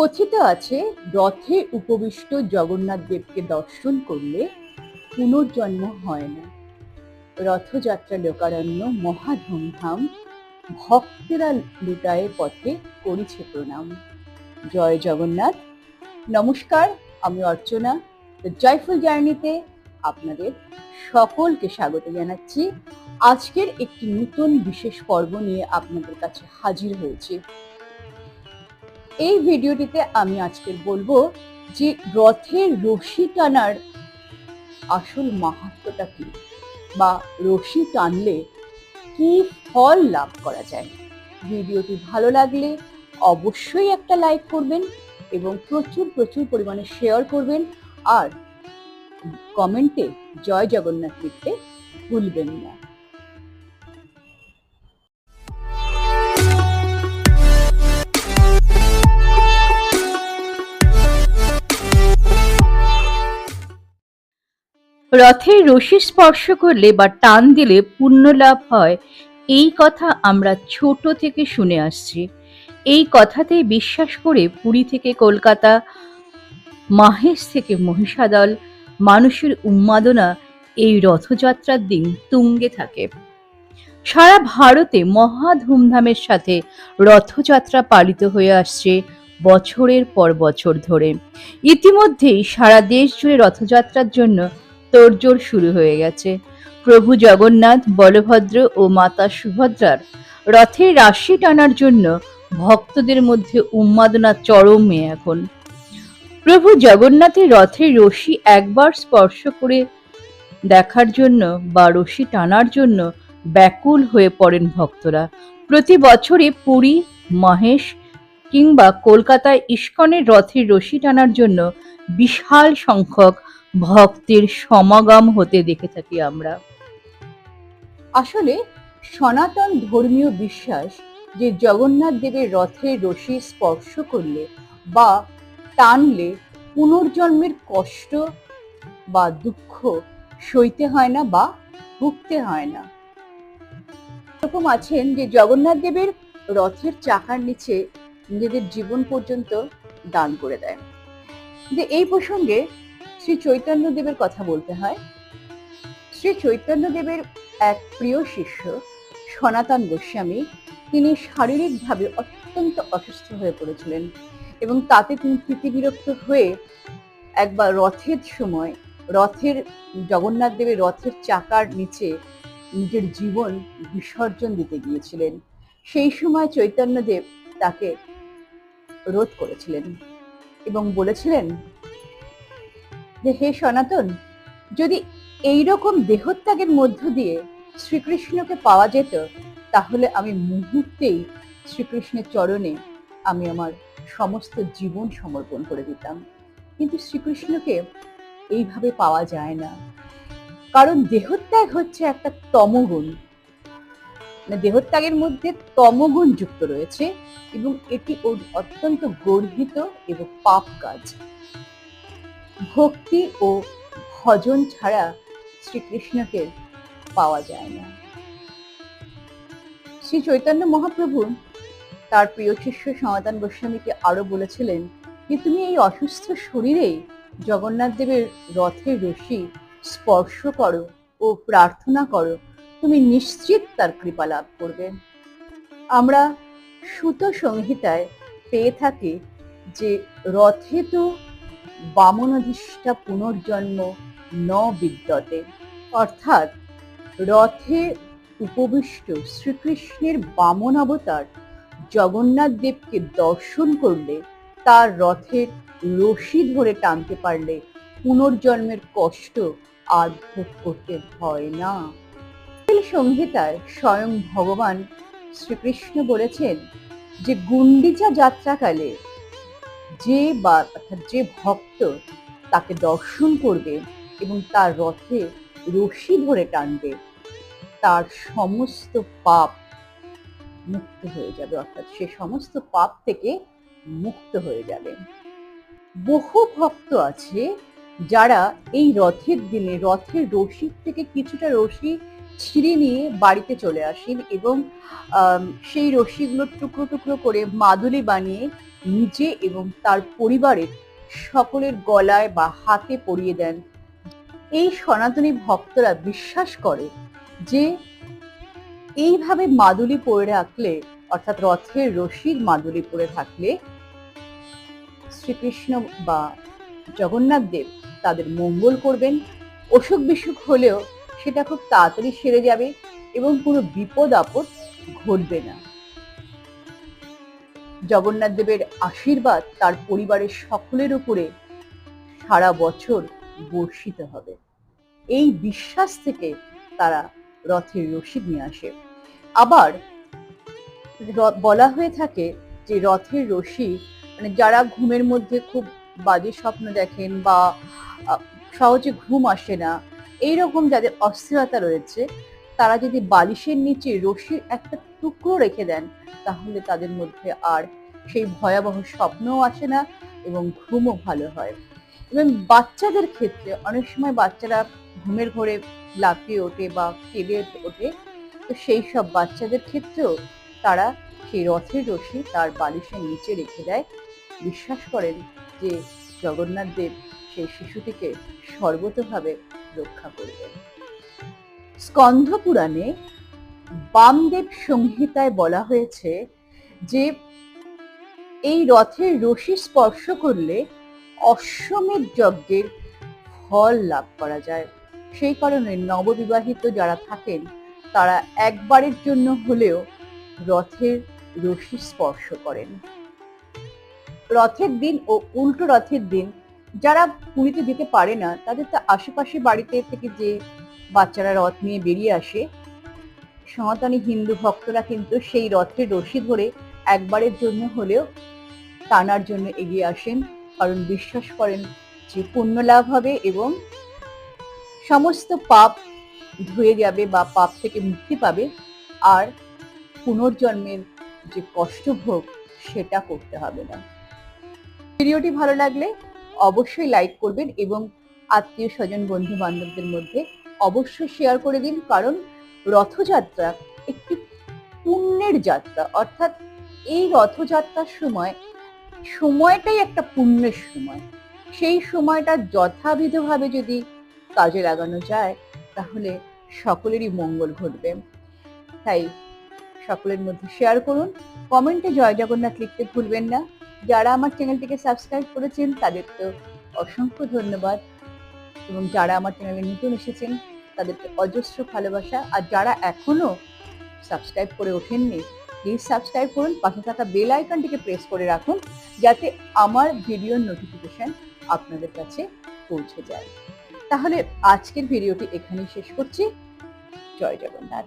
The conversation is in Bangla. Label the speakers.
Speaker 1: কথিত আছে, রথে উপবিষ্ট জগন্নাথ দেবকে দর্শন করলে পুনর্জন্ম হয় না। রথযাত্রা লোকারণ্য মহা ধুমধাম, ভক্তেরা লুটায়ে পথে করিছে প্রণাম। জয় জগন্নাথ, নমস্কার, আমি অর্চনা। জয়ফুল জার্নিতে আপনাদের সকলকে স্বাগত জানাচ্ছি। আজকের একটি নতুন বিশেষ পর্ব নিয়ে আপনাদের কাছে হাজির হয়েছি। এই ভিডিওটিতে আমি আজকের বলব যে রথের রশি টানার আসল মাহাত্মটা কি? বা রশি টানলে কি ফল লাভ করা যায়? ভিডিওটি ভালো লাগলে অবশ্যই একটা লাইক করবেন এবং প্রচুর প্রচুর পরিমাণে শেয়ার করবেন আর কমেন্টে জয় জগন্নাথ লিখতে ভুলবেন না। রথের রশি স্পর্শ করলে বা টান দিলে পুণ্য লাভ হয়। এই কথা আমরা ছোট থেকে শুনে আসছি। এই কথাতে বিশ্বাস করে পুরী থেকে কলকাতা, মাহেশ থেকে মহিষাদল, মানুষের উন্মাদনা এই রথযাত্রার দিন তুঙ্গে থাকে। সারা ভারতে মহা ধুমধামের সাথে রথযাত্রা পালিত হয়ে আসছে বছরের পর বছর ধরে। ইতিমধ্যেই সারা দেশ জুড়ে রথযাত্রার জন্য তোড়জোড় শুরু হয়ে গেছে। প্রভু জগন্নাথ, বলভদ্র ও মাতা সুভদ্রার রথের রাশি টানার জন্য ভক্তদের মধ্যে উন্মাদনা চরমে এখন। প্রভু জগন্নাথের রথের রশি একবার স্পর্শ করে দেখার জন্য বা রশি টানার জন্য ব্যাকুল হয়ে পড়েন ভক্তরা। প্রতি বছরে পুরী, মহেশ কিংবা কলকাতায় ইস্কনের রথের রশি টানার জন্য বিশাল সংখ্যক ভক্তের সমাগম হতে দেখে থাকি আমরা। আসলে সনাতন ধর্মীয় বিশ্বাস যে জগন্নাথ দেবের রথের রশি স্পর্শ করলে বা টানলে পুনর্জন্মের কষ্ট বা দুঃখ সইতে হয় না বা ভুগতে হয় না। এরকম আছেন যে জগন্নাথ দেবের রথের চাকার নিচে নিজেদের জীবন পর্যন্ত দান করে দেয়। যে এই প্রসঙ্গে শ্রী চৈতন্য দেবের কথা বলতে হয়। শ্রী চৈতন্য দেবের এক প্রিয় শিষ্য সনাতন গোস্বামী, তিনি শারীরিকভাবে অত্যন্ত অসুস্থ হয়ে পড়েছিলেন এবং তাতে তিনি প্রীতিবিরক্ত হয়ে একবার রথের সময়, রথের, জগন্নাথ দেবের রথের চাকার নিচে নিজের জীবন বিসর্জন দিতে গিয়েছিলেন। সেই সময় চৈতন্যদেব তাকে রোধ করেছিলেন এবং বলেছিলেন যে হে সনাতন, যদি এই রকম দেহত্যাগের মধ্য দিয়ে শ্রীকৃষ্ণকে পাওয়া যেত, তাহলে আমি মুহূর্তেই শ্রীকৃষ্ণের চরণে আমি আমার সমস্ত জীবন সমর্পণ করে দিতাম। কিন্তু শ্রীকৃষ্ণকে এইভাবে পাওয়া যায় না। কারণ দেহত্যাগ হচ্ছে একটা তমগুণ। মানে দেহত্যাগের মধ্যে তমগুণ যুক্ত রয়েছে এবং এটি ওর অত্যন্ত গর্হিত এবং পাপ কাজ। ভক্তি ও ভজন ছাড়া শ্রীকৃষ্ণকে পাওয়া যায় না। শ্রী চৈতন্য মহাপ্রভু তার প্রিয় শিষ্য সনাতন গোস্বামীকে আরও বলেছিলেন যে, তুমি এই অসুস্থ শরীরেই জগন্নাথ দেবের রথের রশি স্পর্শ করো ও প্রার্থনা করো, তুমি নিশ্চিত তার কৃপা লাভ করবে। আমরা সুত সংহিতায় পেয়ে থাকি যে, রথে তো বামনাধিষ্ঠা পুনর্জন্ম ন বিদ্যতে। অর্থাৎ রথে উপবিষ্ট শ্রীকৃষ্ণের বামন অবতার জগন্নাথ দেবকে দর্শন করলে তার রথের রশি ধরে টানতে পারলে পুনর্জন্মের কষ্ট আর ভোগ করতে হয় না। সংহিতায় স্বয়ং ভগবান শ্রীকৃষ্ণ বলেছেন যে গুন্ডিচা যাত্রাকালে যে বা অর্থাৎ যে ভক্ত তাকে দর্শন করবে এবং তার রথে রশি ধরে টানবে, তার সমস্ত পাপ মুক্ত হয়ে যাবে। অর্থাৎ সে সমস্ত পাপ থেকে মুক্ত হয়ে যাবে। বহু ভক্ত আছে যারা এই রথের দিনে, রথের রশি থেকে কিছুটা রশি ছিঁড়ে নিয়ে বাড়িতে চলে আসেন এবং সেই রশিগুলো টুকরো টুকরো করে মাদুলি বানিয়ে নিজে এবং তার পরিবারের সকলের গলায় বা হাতে পরিয়ে দেন। এই সনাতনী ভক্তরা বিশ্বাস করে যে এইভাবে মাদুলি পরে রাখলে, অর্থাৎ রথের রশির মাদুলি পরে থাকলে শ্রীকৃষ্ণ বা জগন্নাথ দেব তাদের মঙ্গল করবেন। অসুখ বিসুখ হলেও সেটা খুব তাড়াতাড়ি সেরে যাবে এবং কোনো বিপদ আপদ ঘটবে না। জগন্নাথ দেবের আশীর্বাদ তার পরিবারের সকলের উপরে সারা বছর বর্ষিত হবে। এই বিশ্বাস থেকে তারা রথের রশিদ নিয়ে আসে। আবার বলা হয়ে থাকে যে রথের রশি মানে যারা ঘুমের মধ্যে খুব বাজে স্বপ্ন দেখেন বা সহজে ঘুম আসে না, এইরকম যাদের অস্থিরতা রয়েছে তারা যদি বালিশের নিচে রশির একটা টুকরো রেখে দেন, তাহলে তাদের মধ্যে আর সেই ভয়াবহ স্বপ্নও আসে না এবং ঘুমও ভালো হয়। এবং বাচ্চাদের ক্ষেত্রে অনেক সময় বাচ্চারা ঘুমের ঘরে লাফিয়ে ওঠে বা কেঁদে ওঠে, তো সেই সব বাচ্চাদের ক্ষেত্রেও তারা সেই রথের রশি তার বালিশের নিচে রেখে দেয়। বিশ্বাস করেন যে জগন্নাথ দেব সেই শিশুটিকে সর্বতভাবে রক্ষা করবেন। স্কন্ধ পুরাণে বামদেব সংহিতায় বলা হয়েছে যে, এই রথের রশি স্পর্শ করলে অশ্বমেধ যজ্ঞের ফল লাভ করা যায়। সেই কারণে নববিবাহিত যারা থাকেন, তারা একবারের জন্য হলেও রথের রশি স্পর্শ করেন। রথের দিন ও উল্টো রথের দিন, যারা পুরীতে যেতে পারে না, তাদের তো আশেপাশে বাড়িতে থেকে যে বাচ্চারা রথ নিয়ে বেরিয়ে আসে। সনাতনী হিন্দু ভক্তরা কিন্তু সেই রথের রশি ধরে একবারের জন্য হলেও টানার জন্য এগিয়ে আসেন। কারণ বিশ্বাস করেন যে পুণ্য লাভ হবে এবং সমস্ত পাপ ধুয়ে যাবে বা পাপ থেকে মুক্তি পাবে। আর পুনর্জন্মের যে কষ্টভোগ সেটা করতে হবে না। ভিডিওটি ভালো লাগলে অবশ্যই লাইক করবেন এবং আত্মীয় স্বজন বন্ধু বান্ধবদের মধ্যে অবশ্যই শেয়ার করে দিন, কারণ রথযাত্রা একটি পুণ্যের যাত্রা। অর্থাৎ এই রথযাত্রার সময়, সময়টাই একটা পুণ্যের সময়। সেই সময়টা যথাবিধভাবে যদি কাজে লাগানো যায়, তাহলে সকলেরই মঙ্গল ঘটবে। তাই সকলের মধ্যে শেয়ার করুন। কমেন্টে জয় জগন্নাথ লিখতে ভুলবেন না। যারা আমার চ্যানেলটিকে সাবস্ক্রাইব করেছেন, তাদের তো অসংখ্য ধন্যবাদ। এবং যারা আমার চ্যানেলে নতুন এসেছেন, তাদেরকে অজস্র ভালোবাসা। আর যারা এখনও সাবস্ক্রাইব করে ওঠেননি প্লিজ সাবস্ক্রাইব করুন, পাশে থাকা বেল আইকনটিকে প্রেস করে রাখুন, যাতে আমার ভিডিওর নোটিফিকেশান আপনাদের কাছে পৌঁছে যায়। তাহলে আজকের ভিডিওটি এখানেই শেষ করছি। জয় জগন্নাথ।